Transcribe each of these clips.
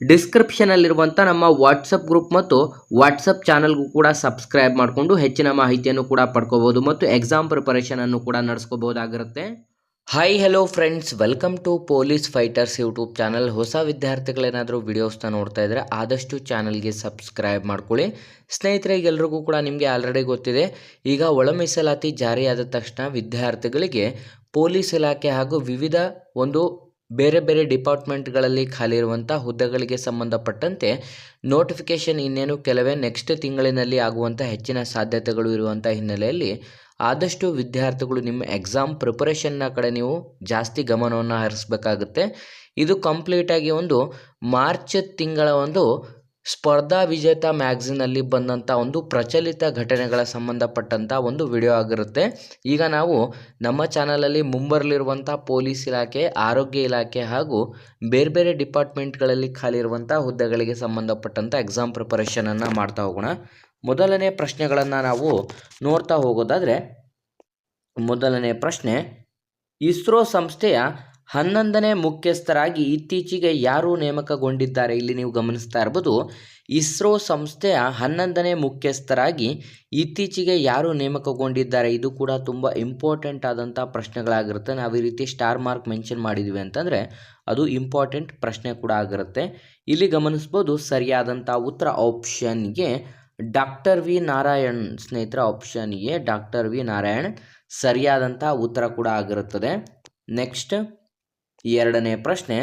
ಡಿಸ್ಕ್ರಿಪ್ಷನಲ್ಲಿರುವಂಥ ನಮ್ಮ WhatsApp group ಮತ್ತು WhatsApp ಚಾನಲ್ಗೂ ಕೂಡ ಸಬ್ಸ್ಕ್ರೈಬ್ ಮಾಡಿಕೊಂಡು ಹೆಚ್ಚಿನ ಮಾಹಿತಿಯನ್ನು ಕೂಡ ಪಡ್ಕೋಬೋದು ಮತ್ತು ಎಕ್ಸಾಮ್ ಪ್ರಿಪರೇಷನನ್ನು ಕೂಡ ನಡೆಸ್ಕೋಬೋದಾಗಿರುತ್ತೆ hi hello friends welcome to police fighters YouTube channel ಹೊಸ ವಿದ್ಯಾರ್ಥಿಗಳೇನಾದರೂ ವಿಡಿಯೋಸ್ನ ನೋಡ್ತಾ ಇದ್ದರೆ ಆದಷ್ಟು ಚಾನಲ್ಗೆ ಸಬ್ಸ್ಕ್ರೈಬ್ ಮಾಡ್ಕೊಳ್ಳಿ. ಸ್ನೇಹಿತರೆ, ಎಲ್ರಿಗೂ ಕೂಡ ನಿಮಗೆ ಆಲ್ರೆಡಿ ಗೊತ್ತಿದೆ. ಈಗ ಒಳ ಮೀಸಲಾತಿ ಜಾರಿಯಾದ ತಕ್ಷಣ ವಿದ್ಯಾರ್ಥಿಗಳಿಗೆ ಪೊಲೀಸ್ ಇಲಾಖೆ ಹಾಗೂ ವಿವಿಧ ಒಂದು ಬೇರೆ ಬೇರೆ ಡಿಪಾರ್ಟ್ಮೆಂಟ್ಗಳಲ್ಲಿ ಖಾಲಿ ಇರುವಂಥ ಹುದ್ದೆಗಳಿಗೆ ಸಂಬಂಧಪಟ್ಟಂತೆ ನೋಟಿಫಿಕೇಷನ್ ಇನ್ನೇನು ಕೆಲವೇ ನೆಕ್ಸ್ಟ್ ತಿಂಗಳಿನಲ್ಲಿ ಆಗುವಂಥ ಹೆಚ್ಚಿನ ಸಾಧ್ಯತೆಗಳು ಇರುವಂಥ ಹಿನ್ನೆಲೆಯಲ್ಲಿ ಆದಷ್ಟು ವಿದ್ಯಾರ್ಥಿಗಳು ನಿಮ್ಮ ಎಕ್ಸಾಮ್ ಪ್ರಿಪರೇಷನ್ನ ಕಡೆ ನೀವು ಜಾಸ್ತಿ ಗಮನವನ್ನು ಹರಿಸಬೇಕಾಗುತ್ತೆ. ಇದು ಕಂಪ್ಲೀಟಾಗಿ ಒಂದು ಮಾರ್ಚ್ ತಿಂಗಳ ಒಂದು ಸ್ಪರ್ಧಾ ವಿಜೇತ ಮ್ಯಾಗ್ಝಿನಲ್ಲಿ ಬಂದಂಥ ಒಂದು ಪ್ರಚಲಿತ ಘಟನೆಗಳ ಸಂಬಂಧಪಟ್ಟಂಥ ಒಂದು ವಿಡಿಯೋ ಆಗಿರುತ್ತೆ. ಈಗ ನಾವು ನಮ್ಮ ಚಾನಲಲ್ಲಿ ಮುಂಬರಲಿರುವಂಥ ಪೊಲೀಸ್ ಇಲಾಖೆ, ಆರೋಗ್ಯ ಇಲಾಖೆ ಹಾಗೂ ಬೇರೆ ಬೇರೆ ಡಿಪಾರ್ಟ್ಮೆಂಟ್ಗಳಲ್ಲಿ ಖಾಲಿ ಇರುವಂಥ ಹುದ್ದೆಗಳಿಗೆ ಸಂಬಂಧಪಟ್ಟಂಥ ಎಕ್ಸಾಮ್ ಪ್ರಿಪರೇಷನನ್ನು ಮಾಡ್ತಾ ಹೋಗೋಣ. ಮೊದಲನೇ ಪ್ರಶ್ನೆಗಳನ್ನು ನಾವು ನೋಡ್ತಾ ಹೋಗೋದಾದರೆ, ಮೊದಲನೇ ಪ್ರಶ್ನೆ, ಇಸ್ರೋ ಸಂಸ್ಥೆಯ ಹನ್ನೊಂದನೇ ಮುಖ್ಯಸ್ಥರಾಗಿ ಇತ್ತೀಚೆಗೆ ಯಾರು ನೇಮಕಗೊಂಡಿದ್ದಾರೆ? ಇಲ್ಲಿ ನೀವು ಗಮನಿಸ್ತಾ ಇರ್ಬೋದು, ಇಸ್ರೋ ಸಂಸ್ಥೆಯ ಹನ್ನೊಂದನೇ ಮುಖ್ಯಸ್ಥರಾಗಿ ಇತ್ತೀಚೆಗೆ ಯಾರು ನೇಮಕಗೊಂಡಿದ್ದಾರೆ? ಇದು ಕೂಡ ತುಂಬ ಇಂಪಾರ್ಟೆಂಟ್ ಆದಂಥ ಪ್ರಶ್ನೆಗಳಾಗಿರುತ್ತೆ. ನಾವು ಈ ರೀತಿ ಸ್ಟಾರ್ ಮಾರ್ಕ್ ಮೆನ್ಷನ್ ಮಾಡಿದ್ವಿ ಅಂತಂದರೆ ಅದು ಇಂಪಾರ್ಟೆಂಟ್ ಪ್ರಶ್ನೆ ಕೂಡ ಆಗಿರುತ್ತೆ. ಇಲ್ಲಿ ಗಮನಿಸ್ಬೋದು ಸರಿಯಾದಂಥ ಉತ್ತರ ಆಪ್ಷನ್ಗೆ ಡಾಕ್ಟರ್ ವಿ ನಾರಾಯಣ್ ಸ್ನೇಹಿತರ option A doctor V Narayan ಸರಿಯಾದಂಥ ಉತ್ತರ ಕೂಡ ಆಗಿರುತ್ತದೆ. ನೆಕ್ಸ್ಟ್ ಎರಡನೇ ಪ್ರಶ್ನೆ,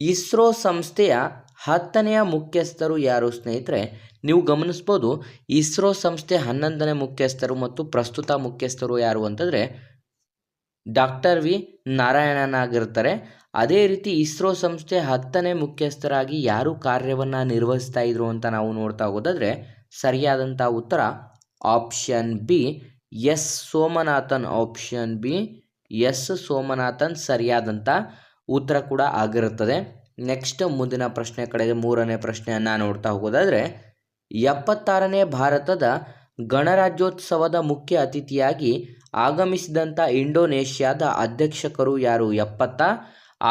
ಇಸ್ರೋ ಸಂಸ್ಥೆಯ ಹತ್ತನೆಯ ಮುಖ್ಯಸ್ಥರು ಯಾರು ಸ್ನೇಹಿತರೆ? ನೀವು ಗಮನಿಸ್ಬೋದು, ಇಸ್ರೋ ಸಂಸ್ಥೆ ಹನ್ನೊಂದನೇ ಮುಖ್ಯಸ್ಥರು ಮತ್ತು ಪ್ರಸ್ತುತ ಮುಖ್ಯಸ್ಥರು ಯಾರು ಅಂತಂದರೆ, ಡಾಕ್ಟರ್ ವಿ. ನಾರಾಯಣನಾಗಿರ್ತಾರೆ. ಅದೇ ರೀತಿ ಇಸ್ರೋ ಸಂಸ್ಥೆ ಹತ್ತನೇ ಮುಖ್ಯಸ್ಥರಾಗಿ ಯಾರು ಕಾರ್ಯವನ್ನು ನಿರ್ವಹಿಸ್ತಾ ಇದ್ರು ಅಂತ ನಾವು ನೋಡ್ತಾ ಹೋದಾದರೆ ಸರಿಯಾದಂಥ ಉತ್ತರ option B, S. Somanathan option B S Somanathan ಸರಿಯಾದಂಥ ಉತ್ತರ ಕೂಡ ಆಗಿರುತ್ತದೆ. ನೆಕ್ಸ್ಟ್ ಮುಂದಿನ ಪ್ರಶ್ನೆ ಕಡೆಗೆ ಮೂರನೇ ಪ್ರಶ್ನೆಯನ್ನು ನೋಡ್ತಾ ಹೋಗೋದಾದರೆ, ಎಪ್ಪತ್ತಾರನೇ ಭಾರತದ ಗಣರಾಜ್ಯೋತ್ಸವದ ಮುಖ್ಯ ಅತಿಥಿಯಾಗಿ ಆಗಮಿಸಿದಂಥ ಇಂಡೋನೇಷ್ಯಾದ ಅಧ್ಯಕ್ಷಕರು ಯಾರು ಎಪ್ಪತ್ತ,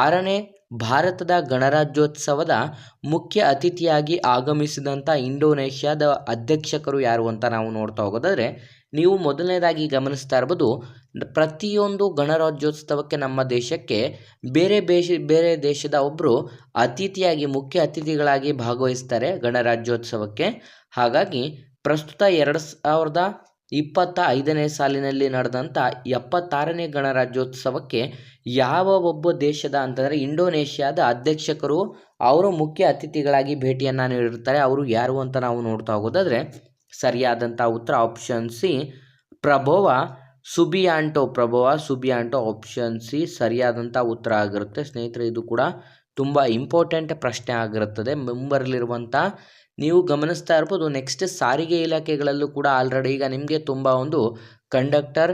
ಆರನೇ ಭಾರತದ ಗಣರಾಜ್ಯೋತ್ಸವದ ಮುಖ್ಯ ಅತಿಥಿಯಾಗಿ ಆಗಮಿಸಿದಂಥ ಇಂಡೋನೇಷ್ಯಾದ ಅಧ್ಯಕ್ಷಕರು ಯಾರು ಅಂತ ನಾವು ನೋಡ್ತಾ ಹೋಗೋದಾದರೆ, ನೀವು ಮೊದಲನೇದಾಗಿ ಗಮನಿಸ್ತಾ ಇರ್ಬೋದು ಪ್ರತಿಯೊಂದು ಗಣರಾಜ್ಯೋತ್ಸವಕ್ಕೆ ನಮ್ಮ ದೇಶಕ್ಕೆ ಬೇರೆ ಬೇಶ ಬೇರೆ ದೇಶದ ಒಬ್ಬರು ಅತಿಥಿಯಾಗಿ, ಮುಖ್ಯ ಅತಿಥಿಗಳಾಗಿ ಭಾಗವಹಿಸ್ತಾರೆ ಗಣರಾಜ್ಯೋತ್ಸವಕ್ಕೆ. ಹಾಗಾಗಿ ಪ್ರಸ್ತುತ ಎರಡು ಸಾವಿರದ ಇಪ್ಪತ್ತ ಐದನೇ ಸಾಲಿನಲ್ಲಿ ನಡೆದಂಥ ಎಪ್ಪತ್ತಾರನೇ ಗಣರಾಜ್ಯೋತ್ಸವಕ್ಕೆ ಯಾವ ಒಬ್ಬ ದೇಶದ ಅಂತಂದರೆ ಇಂಡೋನೇಷ್ಯಾದ ಅಧ್ಯಕ್ಷಕರು, ಅವರು ಮುಖ್ಯ ಅತಿಥಿಗಳಾಗಿ ಭೇಟಿಯನ್ನು ನೀಡಿರ್ತಾರೆ. ಅವರು ಯಾರು ಅಂತ ನಾವು ನೋಡ್ತಾ ಹೋಗೋದಾದರೆ ಸರಿಯಾದಂಥ ಉತ್ತರ option C Prabowo Subianto Prabowo, Subianto option C ಸರಿಯಾದಂಥ ಉತ್ತರ ಆಗಿರುತ್ತೆ. ಸ್ನೇಹಿತರೆ, ಇದು ಕೂಡ ತುಂಬ ಇಂಪಾರ್ಟೆಂಟ್ ಪ್ರಶ್ನೆ ಆಗಿರುತ್ತದೆ. ಮುಂಬರಲಿರುವಂಥ ನೀವು ಗಮನಿಸ್ತಾ ಇರ್ಬೋದು ನೆಕ್ಸ್ಟ್ ಸಾರಿಗೆ ಇಲಾಖೆಗಳಲ್ಲೂ ಕೂಡ ಆಲ್ರೆಡಿ ಈಗ ನಿಮಗೆ ತುಂಬ ಒಂದು conductor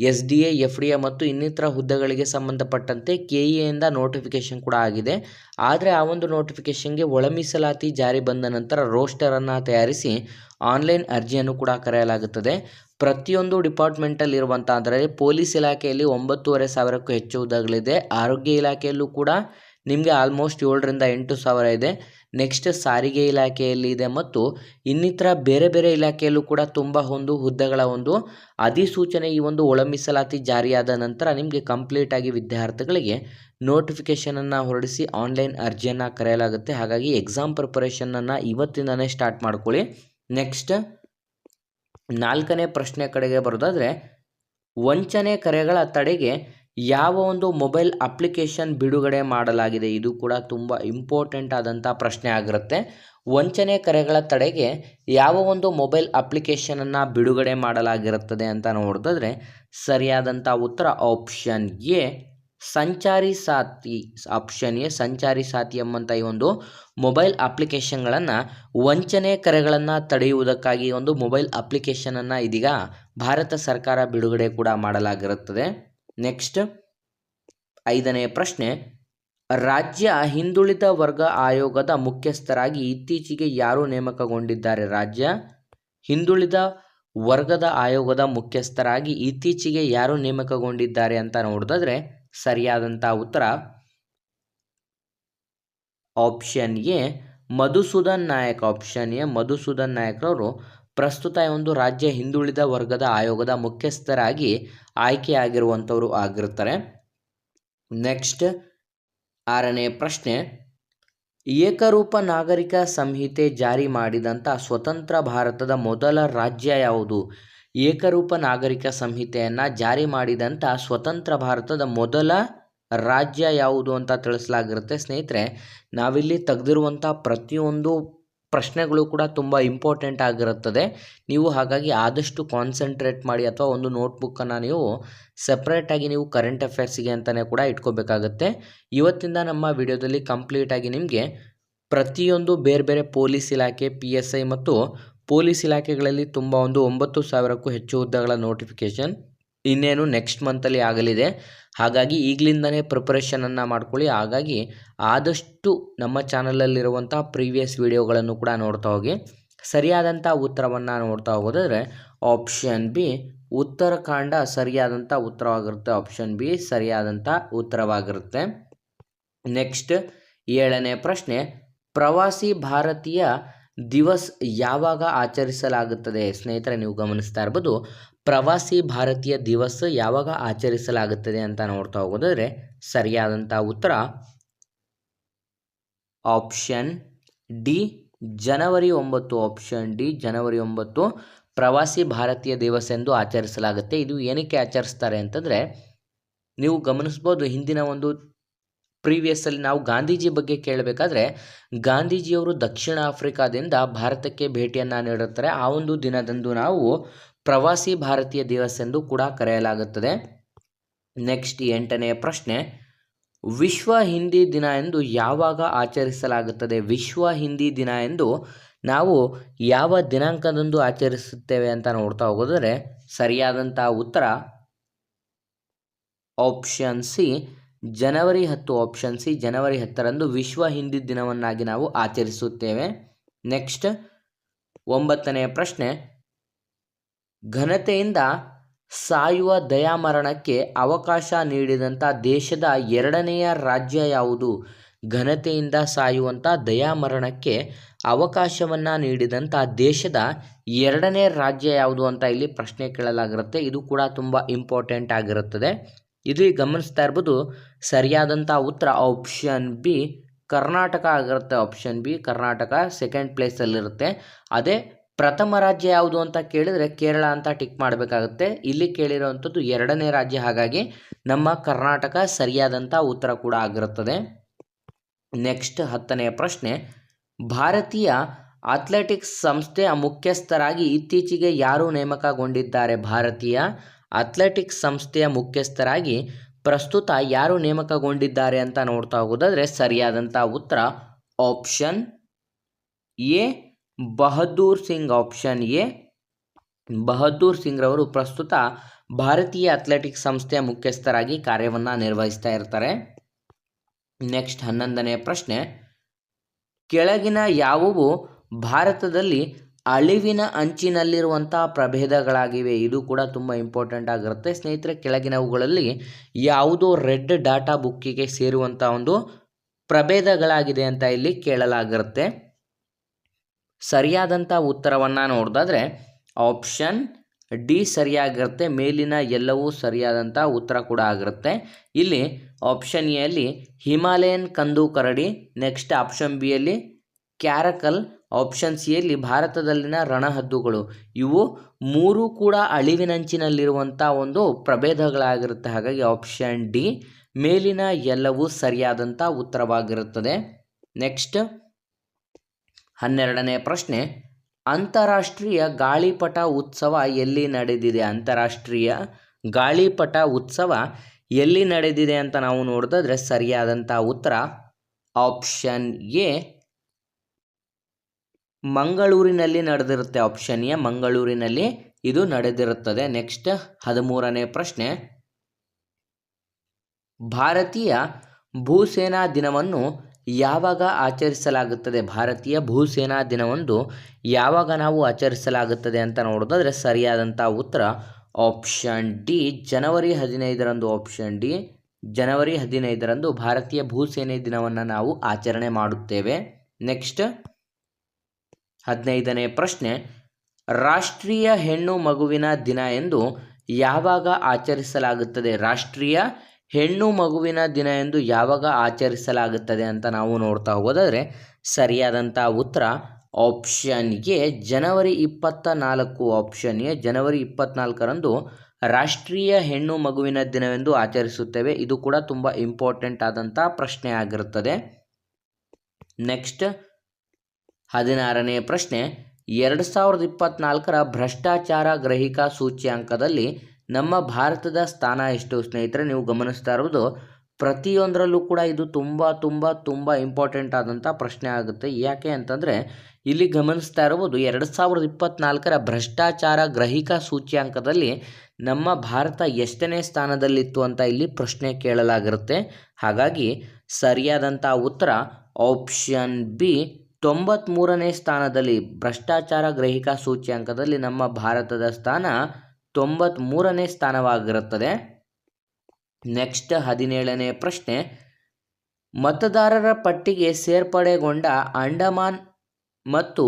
S D A F D A ಮತ್ತು ಇನ್ನಿತರ ಹುದ್ದೆಗಳಿಗೆ ಸಂಬಂಧಪಟ್ಟಂತೆ ಕೆ ಇ ಎಯಿಂದ ನೋಟಿಫಿಕೇಷನ್ ಕೂಡ ಆಗಿದೆ. ಆದರೆ ಆ ಒಂದು ನೋಟಿಫಿಕೇಷನ್ಗೆ ಒಳಮೀಸಲಾತಿ ಜಾರಿ ಬಂದ ನಂತರ ರೋಸ್ಟರನ್ನು ತಯಾರಿಸಿ ಆನ್ಲೈನ್ ಅರ್ಜಿಯನ್ನು ಕೂಡ ಕರೆಯಲಾಗುತ್ತದೆ. ಪ್ರತಿಯೊಂದು ಡಿಪಾರ್ಟ್ಮೆಂಟಲ್ಲಿರುವಂಥ ಅಂದರೆ ಪೊಲೀಸ್ ಇಲಾಖೆಯಲ್ಲಿ ಒಂಬತ್ತೂವರೆ ಸಾವಿರಕ್ಕೂ ಹೆಚ್ಚು ಹುದ್ದೆಗಳಿದೆ ಆರೋಗ್ಯ ಇಲಾಖೆಯಲ್ಲೂ ಕೂಡ ನಿಮಗೆ ಆಲ್ಮೋಸ್ಟ್ ಏಳರಿಂದ ಎಂಟು ಸಾವಿರ ಇದೆ. ನೆಕ್ಸ್ಟ್ ಸಾರಿಗೆ ಇಲಾಖೆಯಲ್ಲಿ ಇದೆ ಮತ್ತು ಇನ್ನಿತರ ಬೇರೆ ಬೇರೆ ಇಲಾಖೆಯಲ್ಲೂ ಕೂಡ ತುಂಬ ಒಂದು ಹುದ್ದೆಗಳ ಒಂದು ಅಧಿಸೂಚನೆ ಈ ಒಂದು ಒಳ ಮೀಸಲಾತಿ ಜಾರಿಯಾದ ನಂತರ ನಿಮಗೆ ಕಂಪ್ಲೀಟಾಗಿ ವಿದ್ಯಾರ್ಥಿಗಳಿಗೆ ನೋಟಿಫಿಕೇಷನನ್ನು ಹೊರಡಿಸಿ ಆನ್ಲೈನ್ ಅರ್ಜಿಯನ್ನು ಕರೆಯಲಾಗುತ್ತೆ. ಹಾಗಾಗಿ ಎಕ್ಸಾಮ್ ಪ್ರಿಪರೇಷನನ್ನು ಇವತ್ತಿಂದನೇ ಸ್ಟಾರ್ಟ್ ಮಾಡ್ಕೊಳ್ಳಿ. ನೆಕ್ಸ್ಟ್ ನಾಲ್ಕನೇ ಪ್ರಶ್ನೆ ಕಡೆಗೆ ಬರೋದಾದರೆ, ವಂಚನೆ ಕರೆಗಳ ತಡೆಗೆ ಯಾವ ಒಂದು ಮೊಬೈಲ್ ಅಪ್ಲಿಕೇಶನ್ ಬಿಡುಗಡೆ ಮಾಡಲಾಗಿದೆ? ಇದು ಕೂಡ ತುಂಬ ಇಂಪಾರ್ಟೆಂಟ್ ಆದಂಥ ಪ್ರಶ್ನೆ ಆಗಿರುತ್ತೆ. ವಂಚನೆ ಕರೆಗಳ ತಡೆಗೆ ಯಾವ ಒಂದು ಮೊಬೈಲ್ ಅಪ್ಲಿಕೇಶನನ್ನು ಬಿಡುಗಡೆ ಮಾಡಲಾಗಿರುತ್ತದೆ ಅಂತ ನೋಡಿದ್ರೆ ಸರಿಯಾದಂಥ ಉತ್ತರ ಆಪ್ಷನ್ ಎ ಸಂಚಾರಿ ಸಾಥಿ ಆಪ್ಷನ್ ಎ ಸಂಚಾರಿ ಸಾಥಿ ಎಂಬಂಥ ಈ ಒಂದು ಮೊಬೈಲ್ ಅಪ್ಲಿಕೇಶನ್ಗಳನ್ನು ವಂಚನೆ ಕರೆಗಳನ್ನು ತಡೆಯುವುದಕ್ಕಾಗಿ ಒಂದು ಮೊಬೈಲ್ ಅಪ್ಲಿಕೇಶನನ್ನು ಇದೀಗ ಭಾರತ ಸರ್ಕಾರ ಬಿಡುಗಡೆ ಕೂಡ ಮಾಡಲಾಗಿರುತ್ತದೆ. ನೆಕ್ಸ್ಟ್ ಐದನೇ ಪ್ರಶ್ನೆ, ರಾಜ್ಯ ಹಿಂದುಳಿದ ವರ್ಗ ಆಯೋಗದ ಮುಖ್ಯಸ್ಥರಾಗಿ ಇತ್ತೀಚೆಗೆ ಯಾರು ನೇಮಕಗೊಂಡಿದ್ದಾರೆ? ರಾಜ್ಯ ಹಿಂದುಳಿದ ವರ್ಗದ ಆಯೋಗದ ಮುಖ್ಯಸ್ಥರಾಗಿ ಇತ್ತೀಚೆಗೆ ಯಾರು ನೇಮಕಗೊಂಡಿದ್ದಾರೆ ಅಂತ ನೋಡಿದ್ರೆ ಸರಿಯಾದಂಥ ಉತ್ತರ option A, Madhusudan Nayak. Option A, Madhusudan ನಾಯಕ್ರವರು ಪ್ರಸ್ತುತ ಒಂದು ರಾಜ್ಯ ಹಿಂದುಳಿದ ವರ್ಗದ ಆಯೋಗದ ಮುಖ್ಯಸ್ಥರಾಗಿ ಆಯ್ಕೆಯಾಗಿರುವಂಥವರು ಆಗಿರ್ತಾರೆ. ನೆಕ್ಸ್ಟ್ ಆರನೇ ಪ್ರಶ್ನೆ, ಏಕರೂಪ ನಾಗರಿಕ ಸಂಹಿತೆ ಜಾರಿ ಮಾಡಿದಂಥ ಸ್ವತಂತ್ರ ಭಾರತದ ಮೊದಲ ರಾಜ್ಯ ಯಾವುದು? ಏಕರೂಪ ನಾಗರಿಕ ಸಂಹಿತೆಯನ್ನು ಜಾರಿ ಮಾಡಿದಂಥ ಸ್ವತಂತ್ರ ಭಾರತದ ಮೊದಲ ರಾಜ್ಯ ಯಾವುದು ಅಂತ ತಿಳಿಸಲಾಗಿರುತ್ತೆ ಸ್ನೇಹಿತರೆ. ನಾವಿಲ್ಲಿ ತೆಗೆದಿರುವಂಥ ಪ್ರತಿಯೊಂದು ಪ್ರಶ್ನೆಗಳು ಕೂಡ ತುಂಬ ಇಂಪಾರ್ಟೆಂಟ್ ಆಗಿರುತ್ತದೆ. ನೀವು ಹಾಗಾಗಿ ಆದಷ್ಟು ಕಾನ್ಸಂಟ್ರೇಟ್ ಮಾಡಿ ಅಥವಾ ಒಂದು ನೋಟ್ಬುಕ್ಕನ್ನು ನೀವು ಸಪ್ರೇಟಾಗಿ ನೀವು ಕರೆಂಟ್ ಅಫೇರ್ಸಿಗೆ ಅಂತಲೇ ಕೂಡ ಇಟ್ಕೋಬೇಕಾಗತ್ತೆ. ಇವತ್ತಿಂದ ನಮ್ಮ ವಿಡಿಯೋದಲ್ಲಿ ಕಂಪ್ಲೀಟಾಗಿ ನಿಮಗೆ ಪ್ರತಿಯೊಂದು ಬೇರೆ ಬೇರೆ ಪೊಲೀಸ್ ಇಲಾಖೆ ಪಿ ಎಸ್ ಐ ಮತ್ತು ಪೊಲೀಸ್ ಇಲಾಖೆಗಳಲ್ಲಿ ತುಂಬ ಒಂದು ಒಂಬತ್ತು ಸಾವಿರಕ್ಕೂ ಹೆಚ್ಚು ಹುದ್ದೆಗಳ ನೋಟಿಫಿಕೇಷನ್ ಇನ್ನೇನು ನೆಕ್ಸ್ಟ್ ಮಂತಲ್ಲಿ ಆಗಲಿದೆ. ಹಾಗಾಗಿ ಈಗಲಿಂದನೇ ಪ್ರಿಪರೇಷನನ್ನು ಮಾಡ್ಕೊಳ್ಳಿ. ಹಾಗಾಗಿ ಆದಷ್ಟು ನಮ್ಮ ಚಾನಲಲ್ಲಿರುವಂಥ ಪ್ರೀವಿಯಸ್ ವಿಡಿಯೋಗಳನ್ನು ಕೂಡ ನೋಡ್ತಾ ಹೋಗಿ. ಸರಿಯಾದಂಥ ಉತ್ತರವನ್ನು ನೋಡ್ತಾ ಹೋಗೋದಾದರೆ ಆಪ್ಷನ್ ಬಿ ಉತ್ತರಕಾಂಡ ಸರಿಯಾದಂಥ ಉತ್ತರವಾಗಿರುತ್ತೆ. ಆಪ್ಷನ್ ಬಿ ಸರಿಯಾದಂಥ ಉತ್ತರವಾಗಿರುತ್ತೆ. ನೆಕ್ಸ್ಟ್ ಏಳನೇ ಪ್ರಶ್ನೆ, ಪ್ರವಾಸಿ ಭಾರತೀಯ ದಿವಸ್ ಯಾವಾಗ ಆಚರಿಸಲಾಗುತ್ತದೆ? ಸ್ನೇಹಿತರೆ, ನೀವು ಗಮನಿಸ್ತಾ ಇರ್ಬೋದು, ಪ್ರವಾಸಿ ಭಾರತೀಯ ದಿವಸ್ ಯಾವಾಗ ಆಚರಿಸಲಾಗುತ್ತದೆ ಅಂತ ನೋಡ್ತಾ ಹೋಗೋದಾದ್ರೆ, ಸರಿಯಾದಂಥ ಉತ್ತರ ಆಪ್ಷನ್ ಡಿ, ಜನವರಿ ಒಂಬತ್ತು. ಆಪ್ಷನ್ ಡಿ, ಜನವರಿ ಒಂಬತ್ತು, ಪ್ರವಾಸಿ ಭಾರತೀಯ ದಿವಸ ಎಂದು ಆಚರಿಸಲಾಗುತ್ತೆ. ಇದು ಏನಕ್ಕೆ ಆಚರಿಸ್ತಾರೆ ಅಂತಂದರೆ, ನೀವು ಗಮನಿಸ್ಬೋದು, ಹಿಂದಿನ ಒಂದು ಪ್ರೀವಿಯಸ್ಸಲ್ಲಿ ನಾವು ಗಾಂಧೀಜಿ ಬಗ್ಗೆ ಕೇಳಬೇಕಾದ್ರೆ, ಗಾಂಧೀಜಿಯವರು ದಕ್ಷಿಣ ಆಫ್ರಿಕಾದಿಂದ ಭಾರತಕ್ಕೆ ಭೇಟಿಯನ್ನು ನೀಡುತ್ತಾರೆ ಆ ಒಂದು ದಿನದಂದು ನಾವು ಪ್ರವಾಸಿ ಭಾರತೀಯ ದಿವಸ ಎಂದು ಕೂಡ ಕರೆಯಲಾಗುತ್ತದೆ. ನೆಕ್ಸ್ಟ್ ಎಂಟನೆಯ ಪ್ರಶ್ನೆ, ವಿಶ್ವ ಹಿಂದಿ ದಿನ ಎಂದು ಯಾವಾಗ ಆಚರಿಸಲಾಗುತ್ತದೆ? ವಿಶ್ವ ಹಿಂದಿ ದಿನ ಎಂದು ನಾವು ಯಾವ ದಿನಾಂಕದಂದು ಆಚರಿಸುತ್ತೇವೆ ಅಂತ ನೋಡ್ತಾ ಹೋಗೋದರೆ ಸರಿಯಾದಂಥ ಉತ್ತರ ಆಪ್ಷನ್ ಸಿ ಜನವರಿ ಹತ್ತು ಆಪ್ಷನ್ ಸಿ ಜನವರಿ ಹತ್ತರಂದು ವಿಶ್ವ ಹಿಂದಿ ದಿನವನ್ನಾಗಿ ನಾವು ಆಚರಿಸುತ್ತೇವೆ. ನೆಕ್ಸ್ಟ್ ಒಂಬತ್ತನೆಯ ಪ್ರಶ್ನೆ. ಘನತೆಯಿಂದ ಸಾಯುವ ದಯಾಮರಣಕ್ಕೆ ಅವಕಾಶ ನೀಡಿದಂಥ ದೇಶದ ಎರಡನೆಯ ರಾಜ್ಯ ಯಾವುದು? ಘನತೆಯಿಂದ ಸಾಯುವಂಥ ದಯಾಮರಣಕ್ಕೆ ಅವಕಾಶವನ್ನು ನೀಡಿದಂಥ ದೇಶದ ಎರಡನೇ ರಾಜ್ಯ ಯಾವುದು ಅಂತ ಇಲ್ಲಿ ಪ್ರಶ್ನೆ ಕೇಳಲಾಗಿರುತ್ತೆ. ಇದು ಕೂಡ ತುಂಬ ಇಂಪಾರ್ಟೆಂಟ್ ಆಗಿರುತ್ತದೆ. ಇಲ್ಲಿ ಗಮನಿಸ್ತಾ ಇರ್ಬೋದು ಸರಿಯಾದಂಥ ಉತ್ತರ ಆಪ್ಷನ್ ಬಿ ಕರ್ನಾಟಕ ಆಗಿರುತ್ತೆ ಆಪ್ಷನ್ ಬಿ ಕರ್ನಾಟಕ ಸೆಕೆಂಡ್ ಪ್ಲೇಸಲ್ಲಿರುತ್ತೆ ಅದೇ ಪ್ರಥಮ ರಾಜ್ಯ ಯಾವುದು ಅಂತ ಕೇಳಿದರೆ ಕೇರಳ ಅಂತ ಟಿಕ್ ಮಾಡಬೇಕಾಗುತ್ತೆ. ಇಲ್ಲಿ ಕೇಳಿರುವಂಥದ್ದು ಎರಡನೇ ರಾಜ್ಯ. ಹಾಗಾಗಿ ನಮ್ಮ ಕರ್ನಾಟಕ ಸರಿಯಾದಂಥ ಉತ್ತರ ಕೂಡ ಆಗಿರುತ್ತದೆ. ನೆಕ್ಸ್ಟ್ ಹತ್ತನೆಯ ಪ್ರಶ್ನೆ, ಭಾರತೀಯ ಅಥ್ಲೆಟಿಕ್ಸ್ ಸಂಸ್ಥೆಯ ಮುಖ್ಯಸ್ಥರಾಗಿ ಇತ್ತೀಚೆಗೆ ಯಾರು ನೇಮಕಗೊಂಡಿದ್ದಾರೆ? ಭಾರತೀಯ ಅಥ್ಲೆಟಿಕ್ಸ್ ಸಂಸ್ಥೆಯ ಮುಖ್ಯಸ್ಥರಾಗಿ ಪ್ರಸ್ತುತ ಯಾರು ನೇಮಕಗೊಂಡಿದ್ದಾರೆ ಅಂತ ನೋಡ್ತಾ ಹೋಗೋದಾದರೆ ಸರಿಯಾದಂಥ ಉತ್ತರ option A, Bahadur Singh. Option A, Bahadur Singh ರವರು ಪ್ರಸ್ತುತ ಭಾರತೀಯ ಅಥ್ಲೆಟಿಕ್ಸ್ ಸಂಸ್ಥೆಯ ಮುಖ್ಯಸ್ಥರಾಗಿ ಕಾರ್ಯವನ್ನು ನಿರ್ವಹಿಸ್ತಾ ಇರ್ತಾರೆ. ನೆಕ್ಸ್ಟ್ ಹನ್ನೊಂದನೇ ಪ್ರಶ್ನೆ, ಕೆಳಗಿನ ಯಾವುವು ಭಾರತದಲ್ಲಿ ಅಳಿವಿನ ಅಂಚಿನಲ್ಲಿರುವಂಥ ಪ್ರಭೇದಗಳಾಗಿವೆ. ಇದು ಕೂಡ ತುಂಬ ಇಂಪಾರ್ಟೆಂಟ್ ಆಗಿರುತ್ತೆ. ಸ್ನೇಹಿತರೆ, ಕೆಳಗಿನವುಗಳಲ್ಲಿ ಯಾವುದೋ ರೆಡ್ ಡಾಟಾ ಬುಕ್ಕಿಗೆ ಸೇರುವಂಥ ಒಂದು ಪ್ರಭೇದಗಳಾಗಿದೆ ಅಂತ ಇಲ್ಲಿ ಕೇಳಲಾಗಿರುತ್ತೆ. ಸರಿಯಾದಂಥ ಉತ್ತರವನ್ನು ನೋಡಿದಾದ್ರೆ ಆಪ್ಷನ್ ಡಿ ಸರಿಯಾಗಿರುತ್ತೆ. ಮೇಲಿನ ಎಲ್ಲವೂ ಸರಿಯಾದಂಥ ಉತ್ತರ ಕೂಡ ಆಗಿರುತ್ತೆ. ಇಲ್ಲಿ ಆಪ್ಷನ್ ಎಲ್ಲಿ ಹಿಮಾಲಯನ್ ಕಂದು ಕರಡಿ, ನೆಕ್ಸ್ಟ್ ಆಪ್ಷನ್ ಬಿಯಲ್ಲಿ ಕ್ಯಾರಕಲ್ ಆಪ್ಷನ್ ಸಿಯಲ್ಲಿ ಭಾರತದಲ್ಲಿನ ರಣಹದ್ದುಗಳು. ಇವು ಮೂರು ಕೂಡ ಅಳಿವಿನಂಚಿನಲ್ಲಿರುವಂಥ ಒಂದು ಪ್ರಭೇದಗಳಾಗಿರುತ್ತೆ. ಹಾಗಾಗಿ ಆಪ್ಷನ್ ಡಿ ಮೇಲಿನ ಎಲ್ಲವೂ ಸರಿಯಾದಂಥ ಉತ್ತರವಾಗಿರುತ್ತದೆ. ನೆಕ್ಸ್ಟ್ ಹನ್ನೆರಡನೇ ಪ್ರಶ್ನೆ, ಅಂತಾರಾಷ್ಟ್ರೀಯ ಗಾಳಿಪಟ ಉತ್ಸವ ಎಲ್ಲಿ ನಡೆದಿದೆ? ಅಂತಾರಾಷ್ಟ್ರೀಯ ಗಾಳಿಪಟ ಉತ್ಸವ ಎಲ್ಲಿ ನಡೆದಿದೆ ಅಂತ ನಾವು ನೋಡಿದ್ರೆ ಸರಿಯಾದಂಥ ಉತ್ತರ ಆಪ್ಷನ್ ಎ ಮಂಗಳೂರಿನಲ್ಲಿ ನಡೆದಿರುತ್ತೆ ಆಪ್ಷನ್ ಎ. ಮಂಗಳೂರಿನಲ್ಲಿ ಇದು ನಡೆದಿರುತ್ತದೆ. ನೆಕ್ಸ್ಟ್ ಹದಿಮೂರನೇ ಪ್ರಶ್ನೆ. ಭಾರತೀಯ ಭೂಸೇನಾ ದಿನವನ್ನು ಯಾವಾಗ ಆಚರಿಸಲಾಗುತ್ತದೆ? ಭಾರತೀಯ ಭೂಸೇನಾ ದಿನವೊಂದು ಯಾವಾಗ ನಾವು ಆಚರಿಸಲಾಗುತ್ತದೆ ಅಂತ ನೋಡೋದಾದರೆ ಸರಿಯಾದಂಥ ಉತ್ತರ ಆಪ್ಷನ್ ಡಿ ಜನವರಿ ಹದಿನೈದರಂದು ಆಪ್ಷನ್ ಡಿ ಜನವರಿ ಹದಿನೈದರಂದು ಭಾರತೀಯ ಭೂಸೇನೆ ದಿನವನ್ನು ನಾವು ಆಚರಣೆ ಮಾಡುತ್ತೇವೆ. ನೆಕ್ಸ್ಟ್ ಹದಿನೈದನೇ ಪ್ರಶ್ನೆ, ರಾಷ್ಟ್ರೀಯ ಹೆಣ್ಣು ಮಗುವಿನ ದಿನ ಎಂದು ಯಾವಾಗ ಆಚರಿಸಲಾಗುತ್ತದೆ? ರಾಷ್ಟ್ರೀಯ ಹೆಣ್ಣು ಮಗುವಿನ ದಿನ ಎಂದು ಯಾವಾಗ ಆಚರಿಸಲಾಗುತ್ತದೆ ಅಂತ ನಾವು ನೋಡ್ತಾ ಹೋದರೆ ಸರಿಯಾದಂಥ ಉತ್ತರ ಆಪ್ಷನ್ ಎ, ಜನವರಿ ಇಪ್ಪತ್ತ ನಾಲ್ಕು ಆಪ್ಷನ್ ಎ, ಜನವರಿ ಇಪ್ಪತ್ನಾಲ್ಕರಂದು ರಾಷ್ಟ್ರೀಯ ಹೆಣ್ಣು ಮಗುವಿನ ದಿನವೆಂದು ಆಚರಿಸುತ್ತೇವೆ. ಇದು ಕೂಡ ತುಂಬ ಇಂಪಾರ್ಟೆಂಟ್ ಆದಂಥ ಪ್ರಶ್ನೆ ಆಗಿರುತ್ತದೆ. ನೆಕ್ಸ್ಟ್ ಹದಿನಾರನೇ ಪ್ರಶ್ನೆ, ಎರಡು ಸಾವಿರದ ಇಪ್ಪತ್ನಾಲ್ಕರ ಭ್ರಷ್ಟಾಚಾರ ಗ್ರಹಿಕಾ ಸೂಚ್ಯಾಂಕದಲ್ಲಿ ನಮ್ಮ ಭಾರತದ ಸ್ಥಾನ ಎಷ್ಟು? ಸ್ನೇಹಿತರೆ, ನೀವು ಗಮನಿಸ್ತಾ ಇರೋದು ಪ್ರತಿಯೊಂದರಲ್ಲೂ ಕೂಡ ಇದು ತುಂಬ ತುಂಬ ತುಂಬ ಇಂಪಾರ್ಟೆಂಟ್ ಆದಂಥ ಪ್ರಶ್ನೆ ಆಗುತ್ತೆ. ಯಾಕೆ ಅಂತಂದರೆ, ಇಲ್ಲಿ ಗಮನಿಸ್ತಾ ಇರ್ಬೋದು ಎರಡು ಸಾವಿರದ ಇಪ್ಪತ್ನಾಲ್ಕರ ಭ್ರಷ್ಟಾಚಾರ ಗ್ರಹಿಕಾ ಸೂಚ್ಯಾಂಕದಲ್ಲಿ ನಮ್ಮ ಭಾರತ ಎಷ್ಟನೇ ಸ್ಥಾನದಲ್ಲಿತ್ತು ಅಂತ ಇಲ್ಲಿ ಪ್ರಶ್ನೆ ಕೇಳಲಾಗಿರುತ್ತೆ. ಹಾಗಾಗಿ, ಸರಿಯಾದಂಥ ಉತ್ತರ ಆಪ್ಷನ್ ಬಿ ತೊಂಬತ್ತ್ಮೂರನೇ ಸ್ಥಾನದಲ್ಲಿ ಭ್ರಷ್ಟಾಚಾರ ಗ್ರಹಿಕಾ ಸೂಚ್ಯಾಂಕದಲ್ಲಿ ನಮ್ಮ ಭಾರತದ ಸ್ಥಾನ ತೊಂಬತ್ತ್ಮೂರನೇ ಸ್ಥಾನವಾಗಿರುತ್ತದೆ. ನೆಕ್ಸ್ಟ್ ಹದಿನೇಳನೇ ಪ್ರಶ್ನೆ. ಮತದಾರರ ಪಟ್ಟಿಗೆ ಸೇರ್ಪಡೆಗೊಂಡ ಅಂಡಮಾನ್ ಮತ್ತು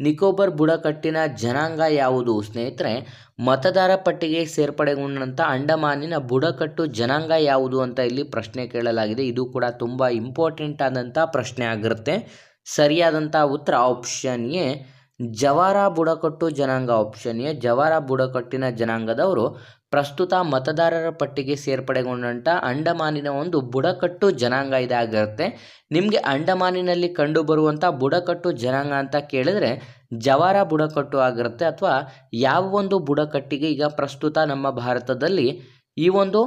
ನಿಕೋಬಾರ್ ಬುಡಕಟ್ಟಿನ ಜನಾಂಗ ಯಾವುದು? ಸ್ನೇಹಿತರೆ, ಮತದಾರ ಪಟ್ಟಿಗೆ ಸೇರ್ಪಡೆಗೊಂಡಂಥ ಅಂಡಮಾನಿನ ಬುಡಕಟ್ಟು ಜನಾಂಗ ಯಾವುದು ಅಂತ ಇಲ್ಲಿ ಪ್ರಶ್ನೆ ಕೇಳಲಾಗಿದೆ. ಇದು ಕೂಡ ತುಂಬ ಇಂಪಾರ್ಟೆಂಟ್ ಆದಂಥ ಪ್ರಶ್ನೆ ಆಗಿರುತ್ತೆ. ಸರಿಯಾದಂಥ ಉತ್ತರ ಆಪ್ಷನ್ ಎ ಜವಾರ ಬುಡಕಟ್ಟು ಜನಾಂಗ ಆಪ್ಷನ್ ಎ. ಜವಾರ ಬುಡಕಟ್ಟಿನ ಜನಾಂಗದವರು ಪ್ರಸ್ತುತ ಮತದಾರರ ಪಟ್ಟಿಗೆ ಸೇರ್ಪಡೆಗೊಂಡಂಥ ಅಂಡಮಾನಿನ ಒಂದು ಬುಡಕಟ್ಟು ಜನಾಂಗ ಇದಾಗಿರುತ್ತೆ ನಿಮಗೆ ಅಂಡಮಾನಿನಲ್ಲಿ ಕಂಡುಬರುವಂಥ ಬುಡಕಟ್ಟು ಜನಾಂಗ ಅಂತ ಕೇಳಿದರೆ ಜವಾರ ಬುಡಕಟ್ಟು ಆಗಿರುತ್ತೆ. ಅಥವಾ ಯಾವ ಒಂದು ಬುಡಕಟ್ಟಿಗೆ ಈಗ ಪ್ರಸ್ತುತ ನಮ್ಮ ಭಾರತದಲ್ಲಿ ಈ ಒಂದು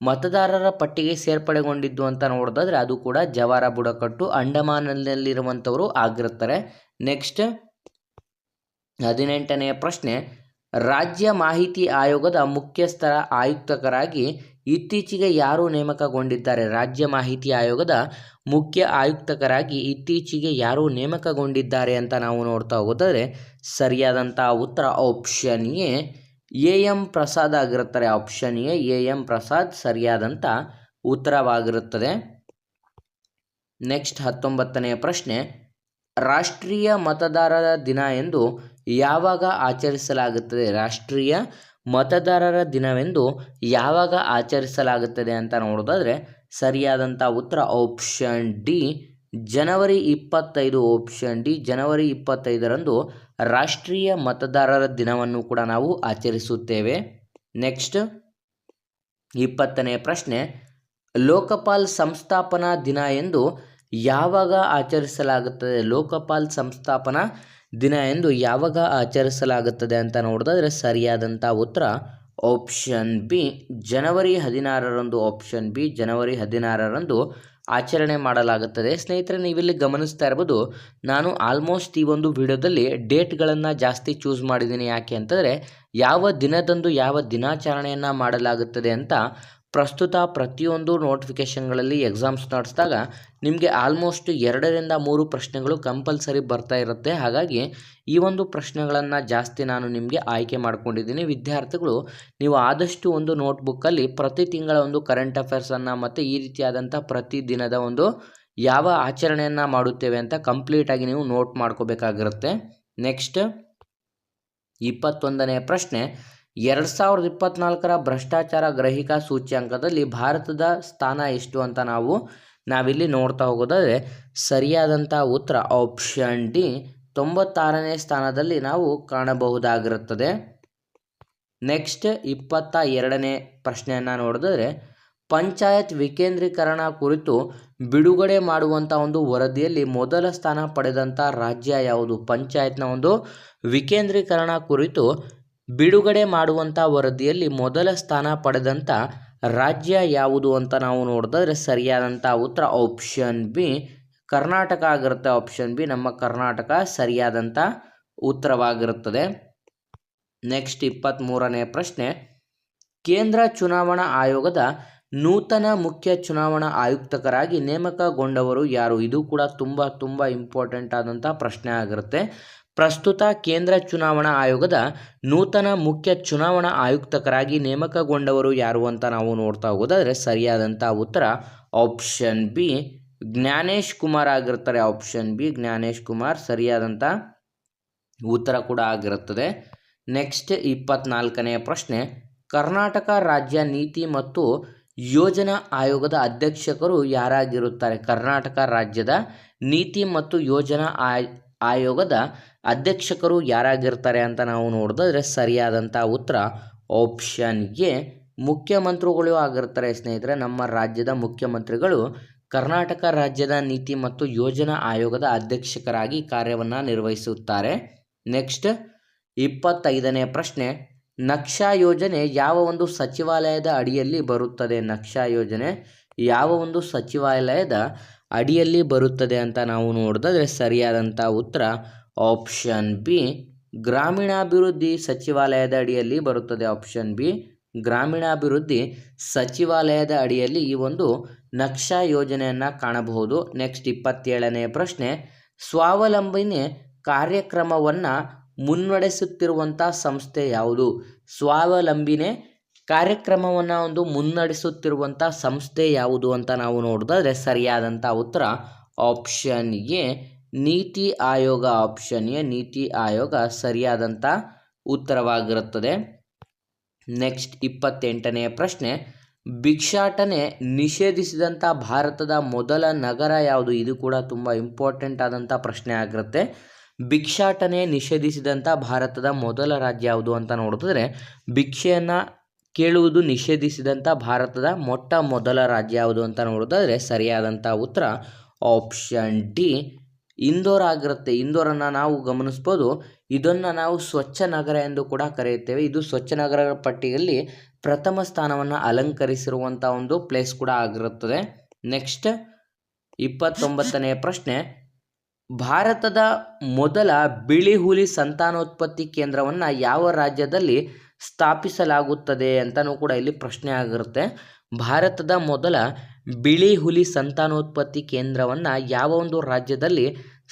ಮತದಾರರ ಪಟ್ಟಿಗೆ ಸೇರ್ಪಡೆಗೊಂಡಿದ್ದು ಅಂತ ನೋಡೋದಾದ್ರೆ ಅದು ಕೂಡ ಜವಾರ ಬುಡಕಟ್ಟು. ಅಂಡಮಾನಲ್ಲಿರುವಂಥವರು ಆಗಿರುತ್ತಾರೆ. ನೆಕ್ಸ್ಟ್ ಹದಿನೆಂಟನೆಯ ಪ್ರಶ್ನೆ. ರಾಜ್ಯ ಮಾಹಿತಿ ಆಯೋಗದ ಮುಖ್ಯಸ್ಥರ ಆಯುಕ್ತಕರಾಗಿ ಇತ್ತೀಚೆಗೆ ಯಾರು ನೇಮಕಗೊಂಡಿದ್ದಾರೆ? ರಾಜ್ಯ ಮಾಹಿತಿ ಆಯೋಗದ ಮುಖ್ಯ ಆಯುಕ್ತಕರಾಗಿ ಇತ್ತೀಚೆಗೆ ಯಾರು ನೇಮಕಗೊಂಡಿದ್ದಾರೆ ಅಂತ ನಾವು ನೋಡ್ತಾ ಹೋಗೋದಾದ್ರೆ ಸರಿಯಾದಂಥ ಉತ್ತರ option A A M Prasad ಆಗಿರುತ್ತಾರೆ. Option A A M Prasad ಸರಿಯಾದಂಥ ಉತ್ತರವಾಗಿರುತ್ತದೆ. ನೆಕ್ಸ್ಟ್ ಹತ್ತೊಂಬತ್ತನೆಯ ಪ್ರಶ್ನೆ, ರಾಷ್ಟ್ರೀಯ ಮತದಾರರ ದಿನ ಎಂದು ಯಾವಾಗ ಆಚರಿಸಲಾಗುತ್ತದೆ? ರಾಷ್ಟ್ರೀಯ ಮತದಾರರ ದಿನವೆಂದು ಯಾವಾಗ ಆಚರಿಸಲಾಗುತ್ತದೆ ಅಂತ ನೋಡೋದಾದರೆ ಸರಿಯಾದಂಥ ಉತ್ತರ ಆಪ್ಷನ್ ಡಿ ಜನವರಿ ಇಪ್ಪತ್ತೈದು ಆಪ್ಷನ್ ಡಿ ಜನವರಿ ಇಪ್ಪತ್ತೈದರಂದು ರಾಷ್ಟ್ರೀಯ ಮತದಾರರ ದಿನವನ್ನು ಕೂಡ ನಾವು ಆಚರಿಸುತ್ತೇವೆ. ನೆಕ್ಸ್ಟ್ ಇಪ್ಪತ್ತನೇ ಪ್ರಶ್ನೆ, ಲೋಕಪಾಲ್ ಸಂಸ್ಥಾಪನಾ ದಿನ ಎಂದು ಯಾವಾಗ ಆಚರಿಸಲಾಗುತ್ತದೆ? ಲೋಕಪಾಲ್ ಸಂಸ್ಥಾಪನಾ ದಿನ ಎಂದು ಯಾವಾಗ ಆಚರಿಸಲಾಗುತ್ತದೆ ಅಂತ ನೋಡಿದ್ರೆ ಸರಿಯಾದಂಥ ಉತ್ತರ ಆಪ್ಷನ್ ಬಿ ಜನವರಿ ಹದಿನಾರರಂದು ಆಪ್ಷನ್ ಬಿ ಜನವರಿ ಹದಿನಾರರಂದು ಆಚರಣೆ ಮಾಡಲಾಗುತ್ತದೆ. ಸ್ನೇಹಿತರೆ, ನೀವಿಲ್ಲಿ ಗಮನಿಸ್ತಾ ಇರ್ಬೋದು, ನಾನು ಆಲ್ಮೋಸ್ಟ್ ಈ ಒಂದು ವಿಡಿಯೋದಲ್ಲಿ ಡೇಟ್ಗಳನ್ನು ಜಾಸ್ತಿ ಚೂಸ್ ಮಾಡಿದ್ದೀನಿ. ಯಾಕೆ ಅಂತಂದರೆ, ಯಾವ ದಿನದಂದು ಯಾವ ದಿನಾಚರಣೆಯನ್ನು ಮಾಡಲಾಗುತ್ತದೆ ಅಂತ ಪ್ರಸ್ತುತ ಪ್ರತಿಯೊಂದು ನೋಟಿಫಿಕೇಷನ್ಗಳಲ್ಲಿ ಎಕ್ಸಾಮ್ಸ್ ನಡೆಸಿದಾಗ ನಿಮಗೆ ಆಲ್ಮೋಸ್ಟ್ ಎರಡರಿಂದ ಮೂರು ಪ್ರಶ್ನೆಗಳು ಕಂಪಲ್ಸರಿ ಬರ್ತಾ ಇರುತ್ತೆ. ಹಾಗಾಗಿ ಈ ಒಂದು ಪ್ರಶ್ನೆಗಳನ್ನು ಜಾಸ್ತಿ ನಾನು ನಿಮಗೆ ಆಯ್ಕೆ ಮಾಡ್ಕೊಂಡಿದ್ದೀನಿ. ವಿದ್ಯಾರ್ಥಿಗಳು, ನೀವು ಆದಷ್ಟು ಒಂದು ನೋಟ್ಬುಕ್ಕಲ್ಲಿ ಪ್ರತಿ ತಿಂಗಳ ಒಂದು ಕರೆಂಟ್ ಅಫೇರ್ಸನ್ನು ಮತ್ತು ಈ ರೀತಿಯಾದಂಥ ಪ್ರತಿ ದಿನದ ಒಂದು ಯಾವ ಆಚರಣೆಯನ್ನು ಮಾಡುತ್ತೇವೆ ಅಂತ ಕಂಪ್ಲೀಟಾಗಿ ನೀವು ನೋಟ್ ಮಾಡ್ಕೋಬೇಕಾಗಿರುತ್ತೆ. ನೆಕ್ಸ್ಟ್, ಇಪ್ಪತ್ತೊಂದನೇ ಪ್ರಶ್ನೆ ಎರಡು ಸಾವಿರದ ಇಪ್ಪತ್ನಾಲ್ಕರ ಭ್ರಷ್ಟಾಚಾರ ಗ್ರಹಿಕಾ ಸೂಚ್ಯಾಂಕದಲ್ಲಿ ಭಾರತದ ಸ್ಥಾನ ಎಷ್ಟು ಅಂತ ನಾವು, ನಾವಿಲ್ಲಿ ನೋಡ್ತಾ ಹೋಗೋದಾದರೆ ಸರಿಯಾದಂಥ ಉತ್ತರ ಆಪ್ಷನ್ ಡಿ ತೊಂಬತ್ತಾರನೇ ಸ್ಥಾನದಲ್ಲಿ ನಾವು ಕಾಣಬಹುದಾಗಿರುತ್ತದೆ. ನೆಕ್ಸ್ಟ್ ಇಪ್ಪತ್ತ ಎರಡನೇ ಪ್ರಶ್ನೆಯನ್ನು ನೋಡಿದ್ರೆ ಪಂಚಾಯತ್ ವಿಕೇಂದ್ರೀಕರಣ ಕುರಿತು ಬಿಡುಗಡೆ ಮಾಡುವಂಥ ಒಂದು ವರದಿಯಲ್ಲಿ ಮೊದಲ ಸ್ಥಾನ ಪಡೆದಂಥ ರಾಜ್ಯ ಯಾವುದು? ಪಂಚಾಯತ್ನ ಒಂದು ವಿಕೇಂದ್ರೀಕರಣ ಕುರಿತು ಬಿಡುಗಡೆ ಮಾಡುವಂಥ ವರದಿಯಲ್ಲಿ ಮೊದಲ ಸ್ಥಾನ ಪಡೆದಂಥ ರಾಜ್ಯ ಯಾವುದು ಅಂತ ನಾವು ನೋಡಿದ್ರೆ ಸರಿಯಾದಂಥ ಉತ್ತರ ಆಪ್ಷನ್ ಬಿ ಕರ್ನಾಟಕ ಆಗಿರುತ್ತೆ ಆಪ್ಷನ್ ಬಿ ನಮ್ಮ ಕರ್ನಾಟಕ ಸರಿಯಾದಂಥ ಉತ್ತರವಾಗಿರುತ್ತದೆ. ನೆಕ್ಸ್ಟ್ ಇಪ್ಪತ್ತ್ಮೂರನೇ ಪ್ರಶ್ನೆ, ಕೇಂದ್ರ ಚುನಾವಣಾ ಆಯೋಗದ ನೂತನ ಮುಖ್ಯ ಚುನಾವಣಾ ಆಯುಕ್ತಕರಾಗಿ ನೇಮಕಗೊಂಡವರು ಯಾರು? ಇದು ಕೂಡ ತುಂಬ ತುಂಬ ಇಂಪಾರ್ಟೆಂಟ್ ಆದಂಥ ಪ್ರಶ್ನೆ ಆಗಿರುತ್ತೆ. ಪ್ರಸ್ತುತ ಕೇಂದ್ರ ಚುನಾವಣಾ ಆಯೋಗದ ನೂತನ ಮುಖ್ಯ ಚುನಾವಣಾ ಆಯುಕ್ತಕರಾಗಿ ನೇಮಕಗೊಂಡವರು ಯಾರು ಅಂತ ನಾವು ನೋಡ್ತಾ ಹೋಗೋದಾದರೆ ಸರಿಯಾದಂಥ ಉತ್ತರ ಆಪ್ಷನ್ ಬಿ. ಜ್ಞಾನೇಶ್ ಕುಮಾರ್ ಆಗಿರ್ತಾರೆ. Option B, Gyanesh Kumar. ಸರಿಯಾದಂಥ ಉತ್ತರ ಕೂಡ ಆಗಿರುತ್ತದೆ. ನೆಕ್ಸ್ಟ್ ಇಪ್ಪತ್ನಾಲ್ಕನೆಯ ಪ್ರಶ್ನೆ. ಕರ್ನಾಟಕ ರಾಜ್ಯ ನೀತಿ ಮತ್ತು ಯೋಜನಾ ಆಯೋಗದ ಅಧ್ಯಕ್ಷಕರು ಯಾರಾಗಿರುತ್ತಾರೆ? ಕರ್ನಾಟಕ ರಾಜ್ಯದ ನೀತಿ ಮತ್ತು ಯೋಜನಾ ಆಯೋಗದ ಅಧ್ಯಕ್ಷಕರು ಯಾರಾಗಿರ್ತಾರೆ ಅಂತ ನಾವು ನೋಡಿದ್ರೆ ಸರಿಯಾದಂಥ ಉತ್ತರ ಆಪ್ಷನ್ ಎ ಮುಖ್ಯಮಂತ್ರಿಗಳು ಆಗಿರ್ತಾರೆ ಸ್ನೇಹಿತರೆ. ನಮ್ಮ ರಾಜ್ಯದ ಮುಖ್ಯಮಂತ್ರಿಗಳು ಕರ್ನಾಟಕ ರಾಜ್ಯದ ನೀತಿ ಮತ್ತು ಯೋಜನಾ ಆಯೋಗದ ಅಧ್ಯಕ್ಷಕರಾಗಿ ಕಾರ್ಯವನ್ನು ನಿರ್ವಹಿಸುತ್ತಾರೆ. ನೆಕ್ಸ್ಟ್ ಇಪ್ಪತ್ತೈದನೇ ಪ್ರಶ್ನೆ, ನಕ್ಷಾ ಯೋಜನೆ ಯಾವ ಒಂದು ಸಚಿವಾಲಯದ ಅಡಿಯಲ್ಲಿ ಬರುತ್ತದೆ? ನಕ್ಷಾ ಯೋಜನೆ ಯಾವ ಒಂದು ಸಚಿವಾಲಯದ ಅಡಿಯಲ್ಲಿ ಬರುತ್ತದೆ ಅಂತ ನಾವು ನೋಡಿದ್ರೆ ಸರಿಯಾದಂಥ ಉತ್ತರ ಆಪ್ಷನ್ ಬಿ. ಗ್ರಾಮೀಣಾಭಿವೃದ್ಧಿ ಸಚಿವಾಲಯದ ಅಡಿಯಲ್ಲಿ ಬರುತ್ತದೆ ಆಪ್ಷನ್ ಬಿ. ಗ್ರಾಮೀಣಾಭಿವೃದ್ಧಿ ಸಚಿವಾಲಯದ ಅಡಿಯಲ್ಲಿ ಈ ಒಂದು ನಕ್ಷಾ ಯೋಜನೆಯನ್ನು ಕಾಣಬಹುದು. ನೆಕ್ಸ್ಟ್ ಇಪ್ಪತ್ತೇಳನೇ ಪ್ರಶ್ನೆ. ಸ್ವಾವಲಂಬಿನಿ ಕಾರ್ಯಕ್ರಮವನ್ನು ಮುನ್ನಡೆಸುತ್ತಿರುವಂಥ ಸಂಸ್ಥೆ ಯಾವುದು? ಸ್ವಾವಲಂಬಿನೆ ಕಾರ್ಯಕ್ರಮವನ್ನು ಒಂದು ಮುನ್ನಡೆಸುತ್ತಿರುವಂಥ ಸಂಸ್ಥೆ ಯಾವುದು ಅಂತ ನಾವು ನೋಡಿದ್ರೆ ಸರಿಯಾದಂಥ ಉತ್ತರ option A, NITI Aayog option A, NITI Aayog ಸರಿಯಾದಂಥ ಉತ್ತರವಾಗಿರುತ್ತದೆ. ನೆಕ್ಸ್ಟ್ ಇಪ್ಪತ್ತೆಂಟನೆಯ ಪ್ರಶ್ನೆ, ಭಿಕ್ಷಾಟನೆ ನಿಷೇಧಿಸಿದಂಥ ಭಾರತದ ಮೊದಲ ನಗರ ಯಾವುದು? ಇದು ಕೂಡ ತುಂಬ ಇಂಪಾರ್ಟೆಂಟ್ ಆದಂಥ ಪ್ರಶ್ನೆ ಆಗಿರುತ್ತೆ. ಭಿಕ್ಷಾಟನೆ ನಿಷೇಧಿಸಿದಂಥ ಭಾರತದ ಮೊದಲ ರಾಜ್ಯ ಯಾವುದು ಅಂತ ನೋಡಿದ್ರೆ ಭಿಕ್ಷೆಯನ್ನು ಕೇಳುವುದು ನಿಷೇಧಿಸಿದಂಥ ಭಾರತದ ಮೊಟ್ಟ ಮೊದಲ ರಾಜ್ಯ ಯಾವುದು ಅಂತ ನೋಡೋದಾದರೆ ಸರಿಯಾದಂಥ ಉತ್ತರ ಆಪ್ಷನ್ ಡಿ ಇಂದೋರ್ ಆಗಿರುತ್ತೆ. ಇಂದೋರನ್ನು ನಾವು ಗಮನಿಸ್ಬೋದು. ಇದನ್ನು ನಾವು ಸ್ವಚ್ಛ ನಗರ ಎಂದು ಕೂಡ ಕರೆಯುತ್ತೇವೆ. ಇದು ಸ್ವಚ್ಛ ನಗರ ಪಟ್ಟಿಯಲ್ಲಿ ಪ್ರಥಮ ಸ್ಥಾನವನ್ನು ಅಲಂಕರಿಸಿರುವಂಥ ಒಂದು ಪ್ಲೇಸ್ ಕೂಡ ಆಗಿರುತ್ತದೆ. ನೆಕ್ಸ್ಟ್ ಇಪ್ಪತ್ತೊಂಬತ್ತನೆಯ ಪ್ರಶ್ನೆ. ಭಾರತದ ಮೊದಲ ಬಿಳಿ ಹುಲಿ ಸಂತಾನೋತ್ಪತ್ತಿ ಕೇಂದ್ರವನ್ನು ಯಾವ ರಾಜ್ಯದಲ್ಲಿ ಸ್ಥಾಪಿಸಲಾಗುತ್ತದೆ ಅಂತಲೂ ಕೂಡ ಇಲ್ಲಿ ಪ್ರಶ್ನೆ ಆಗಿರುತ್ತೆ. ಭಾರತದ ಮೊದಲ ಬಿಳಿ ಹುಲಿ ಸಂತಾನೋತ್ಪತ್ತಿ ಕೇಂದ್ರವನ್ನು ಯಾವ ಒಂದು ರಾಜ್ಯದಲ್ಲಿ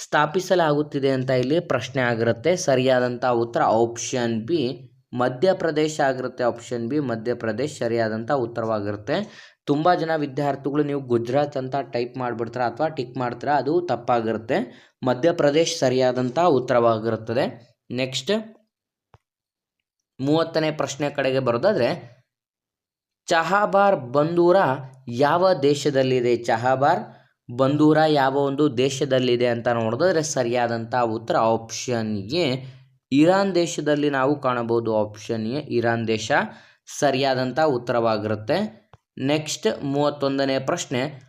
ಸ್ಥಾಪಿಸಲಾಗುತ್ತಿದೆ ಅಂತ ಇಲ್ಲಿ ಪ್ರಶ್ನೆ ಆಗಿರುತ್ತೆ. ಸರಿಯಾದಂಥ ಉತ್ತರ ಆಪ್ಷನ್ ಬಿ ಮಧ್ಯಪ್ರದೇಶ ಆಗಿರುತ್ತೆ. ಆಪ್ಷನ್ ಬಿ ಮಧ್ಯಪ್ರದೇಶ್ ಸರಿಯಾದಂಥ ಉತ್ತರವಾಗಿರುತ್ತೆ. ತುಂಬ ಜನ ವಿದ್ಯಾರ್ಥಿಗಳು ನೀವು ಗುಜರಾತ್ ಅಂತ ಟೈಪ್ ಮಾಡಿಬಿಡ್ತಾರೆ ಅಥವಾ ಟಿಕ್ ಮಾಡ್ತೀರಾ ಅದು ತಪ್ಪಾಗಿರುತ್ತೆ. ಮಧ್ಯಪ್ರದೇಶ್ ಸರಿಯಾದಂಥ ಉತ್ತರವಾಗಿರುತ್ತದೆ. ನೆಕ್ಸ್ಟ್ ಮೂವತ್ತನೇ ಪ್ರಶ್ನೆ ಕಡೆಗೆ ಬರೋದಾದರೆ, ಚಹಾಬಾರ್ ಬಂದೂರ ಯಾವ ದೇಶದಲ್ಲಿದೆ? ಚಹಾಬಾರ್ ಬಂದೂರ ಯಾವ ಒಂದು ದೇಶದಲ್ಲಿದೆ ಅಂತ ನೋಡಿದ್ರೆ ಸರಿಯಾದಂಥ ಉತ್ತರ ಆಪ್ಷನ್ ಎ ಇರಾನ್ ದೇಶದಲ್ಲಿ ನಾವು ಕಾಣಬಹುದು. ಆಪ್ಷನ್ ಎ ಇರಾನ್ ದೇಶ. ಸರಿಯಾದಂಥ ಉತ್ತರವಾಗಿರುತ್ತೆ. ನೆಕ್ಸ್ಟ್ ಮೂವತ್ತೊಂದನೇ ಪ್ರಶ್ನೆ,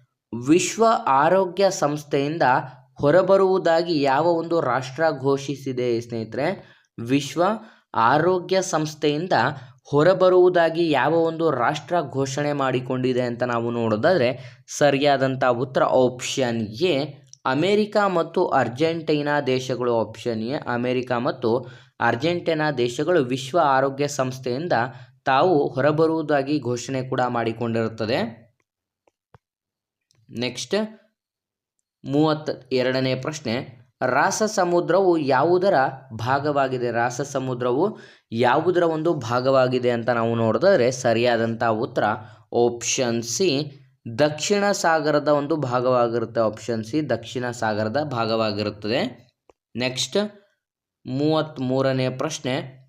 ವಿಶ್ವ ಆರೋಗ್ಯ ಸಂಸ್ಥೆಯಿಂದ ಹೊರಬರುವುದಾಗಿ ಯಾವ ಒಂದು ರಾಷ್ಟ್ರ ಘೋಷಿಸಿದೆ ಸ್ನೇಹಿತರೆ? ವಿಶ್ವ ಆರೋಗ್ಯ ಸಂಸ್ಥೆಯಿಂದ ಹೊರಬರುವುದಾಗಿ ಯಾವ ಒಂದು ರಾಷ್ಟ್ರ ಘೋಷಣೆ ಮಾಡಿಕೊಂಡಿದೆ ಅಂತ ನಾವು ನೋಡೋದಾದರೆ ಸರಿಯಾದಂಥ ಉತ್ತರ ಆಪ್ಷನ್ ಎ, ಅಮೇರಿಕಾ ಮತ್ತು ಅರ್ಜೆಂಟೈನಾ ದೇಶಗಳು ಆಪ್ಷನ್ ಎ, ಅಮೇರಿಕಾ ಮತ್ತು ಅರ್ಜೆಂಟೈನಾ ದೇಶಗಳು ವಿಶ್ವ ಆರೋಗ್ಯ ಸಂಸ್ಥೆಯಿಂದ ತಾವು ಹೊರಬರುವುದಾಗಿ ಘೋಷಣೆ ಕೂಡ ಮಾಡಿಕೊಂಡಿರುತ್ತದೆ. ನೆಕ್ಸ್ಟ್ ಮೂವತ್ತ ಎರಡನೇ ಪ್ರಶ್ನೆ ರಾಸ ಸಮುದ್ರವು ಯಾವುದರ ಭಾಗವಾಗಿದೆ? ರಾಸ ಸಮುದ್ರವು ಯಾವುದರ ಒಂದು ಭಾಗವಾಗಿದೆ ಅಂತ ನಾವು ನೋಡಿದ್ರೆ ಸರಿಯಾದಂಥ ಉತ್ತರ ಆಪ್ಷನ್ ಸಿ ದಕ್ಷಿಣ ಸಾಗರದ ಒಂದು ಭಾಗವಾಗಿರುತ್ತೆ. ಆಪ್ಷನ್ ಸಿ ದಕ್ಷಿಣ ಸಾಗರದ ಭಾಗವಾಗಿರುತ್ತದೆ. ನೆಕ್ಸ್ಟ್ ಮೂವತ್ತ್ಮೂರನೇ ಪ್ರಶ್ನೆ.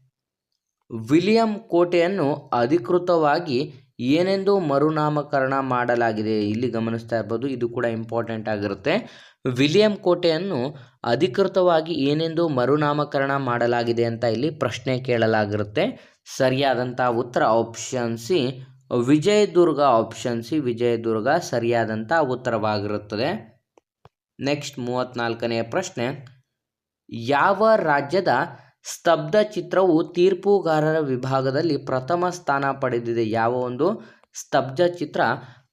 ವಿಲಿಯಂ ಕೋಟೆಯನ್ನು ಅಧಿಕೃತವಾಗಿ ಏನೆಂದು ಮರುನಾಮಕರಣ ಮಾಡಲಾಗಿದೆ ಇಲ್ಲಿ ಗಮನಿಸ್ತಾ ಇರ್ಬೋದು, ಇದು ಕೂಡ ಇಂಪಾರ್ಟೆಂಟ್ ಆಗಿರುತ್ತೆ. ವಿಲಿಯಂ ಕೋಟೆಯನ್ನು ಅಧಿಕೃತವಾಗಿ ಏನೆಂದು ಮರುನಾಮಕರಣ ಮಾಡಲಾಗಿದೆ ಅಂತ ಇಲ್ಲಿ ಪ್ರಶ್ನೆ ಕೇಳಲಾಗಿರುತ್ತೆ. ಸರಿಯಾದಂಥ ಉತ್ತರ option C Vijaydurg option C Vijaydurg ಸರಿಯಾದಂಥ ಉತ್ತರವಾಗಿರುತ್ತದೆ. ನೆಕ್ಸ್ಟ್ ಮೂವತ್ತ್ನಾಲ್ಕನೆಯ ಪ್ರಶ್ನೆ, ಯಾವ ರಾಜ್ಯದ ಸ್ತಬ್ಧ ಚಿತ್ರವು ತೀರ್ಪುಗಾರರ ವಿಭಾಗದಲ್ಲಿ ಪ್ರಥಮ ಸ್ಥಾನ ಪಡೆದಿದೆ. ಯಾವ ಒಂದು? ಸ್ತಬ್ಧ ಚಿತ್ರ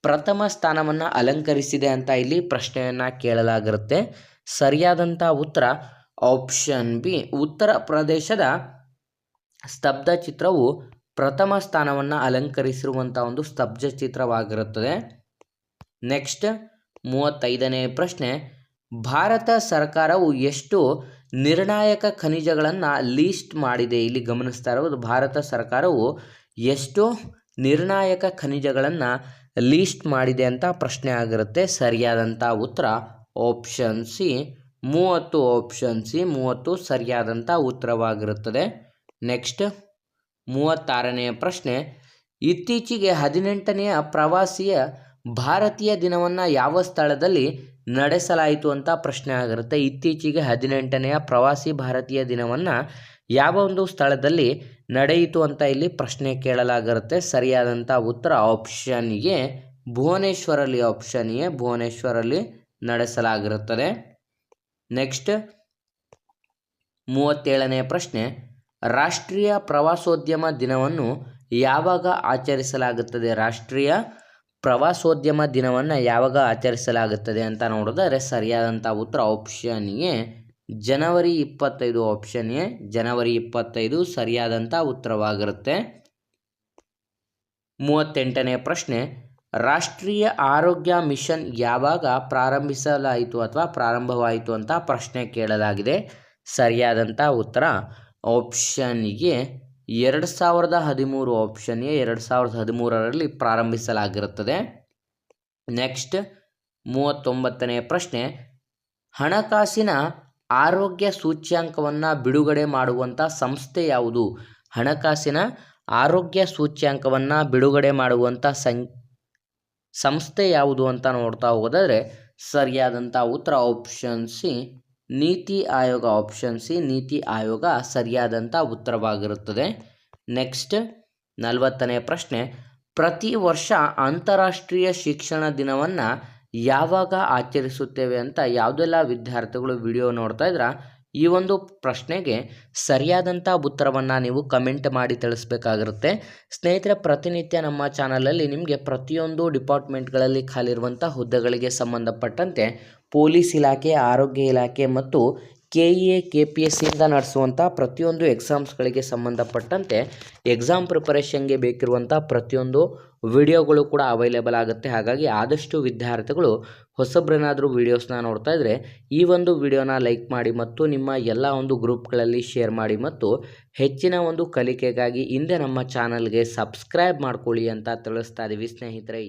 ಪ್ರಥಮ ಸ್ಥಾನವನ್ನು ಅಲಂಕರಿಸಿದೆ ಅಂತ ಇಲ್ಲಿ ಪ್ರಶ್ನೆಯನ್ನು ಕೇಳಲಾಗಿರುತ್ತೆ. ಸರಿಯಾದಂಥ ಉತ್ತರ ಆಪ್ಷನ್ ಬಿ. ಉತ್ತರ ಪ್ರದೇಶದ ಸ್ತಬ್ಧ ಚಿತ್ರವು ಪ್ರಥಮ ಸ್ಥಾನವನ್ನು ಅಲಂಕರಿಸಿರುವಂಥ ಒಂದು ಸ್ತಬ್ಧ ಚಿತ್ರವಾಗಿರುತ್ತದೆ. ನೆಕ್ಸ್ಟ್ ಮೂವತ್ತೈದನೇ ಪ್ರಶ್ನೆ, ಭಾರತ ಸರ್ಕಾರವು ಎಷ್ಟು ನಿರ್ಣಾಯಕ ಖನಿಜಗಳನ್ನು ಲೀಸ್ಟ್ ಮಾಡಿದೆ. ಇಲ್ಲಿ ಗಮನಿಸ್ತಾ ಇರೋದು ಭಾರತ ಸರ್ಕಾರವು ಎಷ್ಟು ನಿರ್ಣಾಯಕ ಖನಿಜಗಳನ್ನು ಲೀಸ್ಟ್ ಮಾಡಿದೆ ಅಂತ ಪ್ರಶ್ನೆ ಆಗಿರುತ್ತೆ. ಸರಿಯಾದಂಥ ಉತ್ತರ ಆಪ್ಷನ್ ಸಿ, ಮೂವತ್ತು ಆಪ್ಷನ್ ಸಿ, ಮೂವತ್ತು ಸರಿಯಾದಂಥ ಉತ್ತರವಾಗಿರುತ್ತದೆ. ನೆಕ್ಸ್ಟ್ ಮೂವತ್ತಾರನೆಯ ಪ್ರಶ್ನೆ, ಇತ್ತೀಚೆಗೆ ಹದಿನೆಂಟನೆಯ ಪ್ರವಾಸಿಯ ಭಾರತೀಯ ದಿನವನ್ನು ಯಾವ ಸ್ಥಳದಲ್ಲಿ ನಡೆಸಲಾಯಿತು ಅಂತ ಪ್ರಶ್ನೆ ಆಗಿರುತ್ತೆ. ಇತ್ತೀಚೆಗೆ ಹದಿನೆಂಟನೆಯ ಪ್ರವಾಸಿ ಭಾರತೀಯ ದಿನವನ್ನು ಯಾವ ಒಂದು ಸ್ಥಳದಲ್ಲಿ ನಡೆಯಿತು ಅಂತ ಇಲ್ಲಿ ಪ್ರಶ್ನೆ ಕೇಳಲಾಗಿರುತ್ತೆ. ಸರಿಯಾದಂಥ ಉತ್ತರ ಆಪ್ಷನ್ಗೆ ಭುವನೇಶ್ವರಲ್ಲಿ ಆಪ್ಷನ್ಗೆ ಭುವನೇಶ್ವರಲ್ಲಿ ನಡೆಸಲಾಗಿರುತ್ತದೆ. ನೆಕ್ಸ್ಟ್ ಮೂವತ್ತೇಳನೆಯ ಪ್ರಶ್ನೆ. ರಾಷ್ಟ್ರೀಯ ಪ್ರವಾಸೋದ್ಯಮ ದಿನವನ್ನು ಯಾವಾಗ ಆಚರಿಸಲಾಗುತ್ತದೆ? ರಾಷ್ಟ್ರೀಯ ಪ್ರವಾಸೋದ್ಯಮ ದಿನವನ್ನು ಯಾವಾಗ ಆಚರಿಸಲಾಗುತ್ತದೆ ಅಂತ ನೋಡಿದರೆ ಸರಿಯಾದಂಥ ಉತ್ತರ ಆಪ್ಷನ್ ಎ ಜನವರಿ ಇಪ್ಪತ್ತೈದು ಆಪ್ಷನ್ ಎ ಜನವರಿ ಇಪ್ಪತ್ತೈದು ಸರಿಯಾದಂಥ ಉತ್ತರವಾಗಿರುತ್ತೆ. ಮೂವತ್ತೆಂಟನೇ ಪ್ರಶ್ನೆ, ರಾಷ್ಟ್ರೀಯ ಆರೋಗ್ಯ ಮಿಷನ್ ಯಾವಾಗ ಪ್ರಾರಂಭಿಸಲಾಯಿತು ಅಥವಾ ಪ್ರಾರಂಭವಾಯಿತು ಅಂತ ಪ್ರಶ್ನೆ ಕೇಳಲಾಗಿದೆ. ಸರಿಯಾದಂಥ ಉತ್ತರ ಆಪ್ಷನ್ಗೆ ಎರಡು ಸಾವಿರದ ಹದಿಮೂರು ಆಪ್ಷನ್ ಎ ಎರಡು ಸಾವಿರದ ಹದಿಮೂರರಲ್ಲಿ ಪ್ರಾರಂಭಿಸಲಾಗಿರುತ್ತದೆ. ನೆಕ್ಸ್ಟ್ ಮೂವತ್ತೊಂಬತ್ತನೇ ಪ್ರಶ್ನೆ. ಹಣಕಾಸಿನ ಆರೋಗ್ಯ ಸೂಚ್ಯಾಂಕವನ್ನು ಬಿಡುಗಡೆ ಮಾಡುವಂಥ ಸಂಸ್ಥೆ ಯಾವುದು? ಹಣಕಾಸಿನ ಆರೋಗ್ಯ ಸೂಚ್ಯಾಂಕವನ್ನು ಬಿಡುಗಡೆ ಮಾಡುವಂಥ ಸಂ, ಸಂಸ್ಥೆ ಯಾವುದು ಅಂತ ನೋಡ್ತಾ ಹೋಗೋದಾದರೆ ಸರಿಯಾದಂಥ ಉತ್ತರ option C NITI Aayog option C NITI Aayog ಸರಿಯಾದಂಥ ಉತ್ತರವಾಗಿರುತ್ತದೆ. ನೆಕ್ಸ್ಟ್ ನಲವತ್ತನೇ ಪ್ರಶ್ನೆ. ಪ್ರತಿ ವರ್ಷ ಅಂತಾರಾಷ್ಟ್ರೀಯ ಶಿಕ್ಷಣ ದಿನವನ್ನು ಯಾವಾಗ ಆಚರಿಸುತ್ತೇವೆ ಅಂತ ಯಾವುದೆಲ್ಲ ವಿದ್ಯಾರ್ಥಿಗಳು ವಿಡಿಯೋ ನೋಡ್ತಾ ಇದ್ರ? ಈ ಒಂದು ಪ್ರಶ್ನೆಗೆ ಸರಿಯಾದಂಥ ಉತ್ತರವನ್ನು ನೀವು ಕಮೆಂಟ್ ಮಾಡಿ ತಿಳಿಸ್ಬೇಕಾಗಿರುತ್ತೆ. ಸ್ನೇಹಿತರೆ, ಪ್ರತಿನಿತ್ಯ ನಮ್ಮ ಚಾನಲಲ್ಲಿ ನಿಮಗೆ ಪ್ರತಿಯೊಂದು ಡಿಪಾರ್ಟ್ಮೆಂಟ್ಗಳಲ್ಲಿ ಖಾಲಿರುವಂಥ ಹುದ್ದೆಗಳಿಗೆ ಸಂಬಂಧಪಟ್ಟಂತೆ ಪೊಲೀಸ್ ಇಲಾಖೆ, ಆರೋಗ್ಯ ಇಲಾಖೆ ಮತ್ತು K E A, K P S ಸಿಯಿಂದ ನಡೆಸುವಂಥ ಪ್ರತಿಯೊಂದು ಎಕ್ಸಾಮ್ಸ್ಗಳಿಗೆ ಸಂಬಂಧಪಟ್ಟಂತೆ ಎಕ್ಸಾಮ್ ಪ್ರಿಪರೇಷನ್ಗೆ ಬೇಕಿರುವಂಥ ಪ್ರತಿಯೊಂದು ವಿಡಿಯೋಗಳು ಕೂಡ ಅವೈಲೇಬಲ್ ಆಗುತ್ತೆ. ಹಾಗಾಗಿ ಆದಷ್ಟು ವಿದ್ಯಾರ್ಥಿಗಳು ಹೊಸಬ್ರೇನಾದರೂ ವೀಡಿಯೋಸ್ನ ನೋಡ್ತಾ ಇದ್ದರೆ ಈ ಒಂದು ವಿಡಿಯೋನ ಲೈಕ್ ಮಾಡಿ ಮತ್ತು ನಿಮ್ಮ ಎಲ್ಲ ಒಂದು ಗ್ರೂಪ್ಗಳಲ್ಲಿ ಶೇರ್ ಮಾಡಿ ಮತ್ತು ಹೆಚ್ಚಿನ ಒಂದು ಕಲಿಕೆಗಾಗಿ ಹಿಂದೆ ನಮ್ಮ ಚಾನಲ್ಗೆ ಸಬ್ಸ್ಕ್ರೈಬ್ ಮಾಡ್ಕೊಳ್ಳಿ ಅಂತ ತಿಳಿಸ್ತಾ ಇದ್ದೀವಿ ಸ್ನೇಹಿತರೆ.